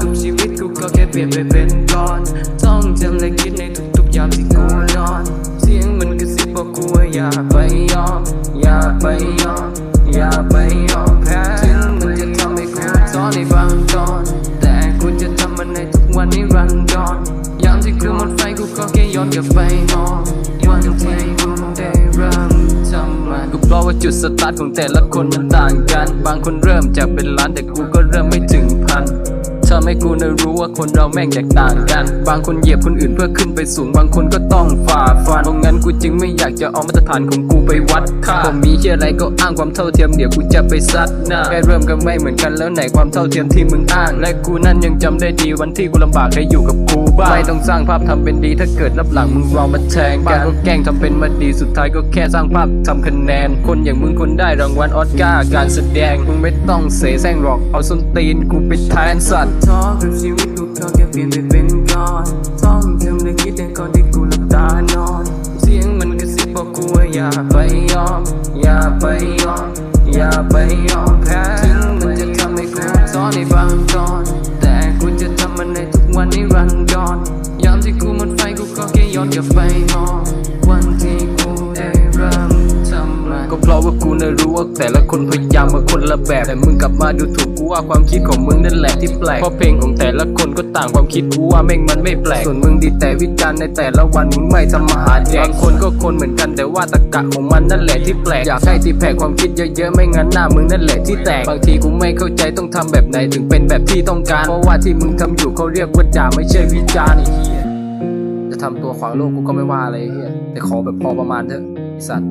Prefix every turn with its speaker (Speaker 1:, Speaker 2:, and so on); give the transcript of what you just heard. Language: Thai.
Speaker 1: กับชีวิตกูก็แค่เปลี่ยนไปเป็นบลอนต้องจำและคิดในทุกๆยามที่กูนอน เสียงมันกระซิบบอกกูว่าอย่าไปยอม อย่าไปยอม อย่าไปยอมแพ้ถึงมันจะทำให้กูท้อนในบางตอน แต่กูจะทำมันในทุกวันนี้รันดอนยามที่กูหมดไฟกูก็แค่ย้อนกลับไปนองวันที่กูได้เริ่มทำมันกูบอกว่าจุดสตาร์ทของแต่ละคนมันต่างกัน บางคนเริ่มจากเป็นล้านแต่กูก็เริ่มไม่ถึงพัน ทำให้กูได้รู้ว่าคนเราแม่งแตกต่างกัน บางคนเหยียบคนอื่นเพื่อขึ้นไปสูง บางคนก็ต้องฝ่าฟันเพราะงั้นกูจึงไม่อยากจะเอามาตรฐานของกูไปวัดค่าผมมีเชื่ออะไรก็อ้างความเท่าเทียมเดี๋ยวกูจะไปซัดหน้าแค่เริ่มก็ไม่เหมือนกันแล้วไหนความเท่าเทียมที่มึงอ้าง และกูนั่นยังจำได้ดีวันที่กูลำบากได้อยู่กับกูบ้างไม่ต้องสร้างภาพทำเป็นดีถ้าเกิดรับหลังมึงรอมาแทงกันก็แกล้งทำเป็นมาดีสุดท้ายก็แค่สร้างภาพทำคะแนน คนอย่างมึงคนได้รางวัลออสการ์การแสดงมึงไม่ต้องเสแสร้งหรอกเอาส้นตีนกูไปแทนสัตว์ท้อกับชีวิตกูก็แค่เปลี่ยนไปเป็นก้อนท่องจำได้คิดแต่ก่อนที่กูหลับตานอน เสียงมันกระซิบบอกกูว่าอย่าไปยอม อย่าไปยอม อย่าไปยอมแพ้ถึงมันจะทำให้กูท้อในบางตอน แต่กูจะทำมันในทุกวันนี้รันดอนยามที่กูหมดไฟกูก็แค่ย้อนกลับไปมอง แต่ละคนพยายามมาคนละแบบ แต่มึงกลับมาดูถูกกูว่าความคิดของมึงนั่นแหละที่แปลกเพราะเพลงของแต่ละคนก็ต่างความคิดกูว่าแม่งมันไม่แปลกส่วนมึงดีแต่วิจารณ์ในแต่ละวันมึงไม่ทำมาหาแดงบางคนก็คนเหมือนกันแต่ว่าตะกะของมันนั่นแหละที่แปลกอยากให้ที่แผ่ความคิดเยอะๆไม่งั้นหน้ามึงนั่นแหละที่แตกบางทีกูไม่เข้าใจต้องทำแบบไหนถึงเป็นแบบที่ต้องการ เพราะว่าที่มึงทำอยู่เขาเรียกว่าด่าไม่ใช่วิจารณ์ไอ้เฮียจะทำตัวขวางโลกกูก็ไม่ว่าอะไรเฮียแต่ขอแบบพอประมาณเถอะอ้สัตว์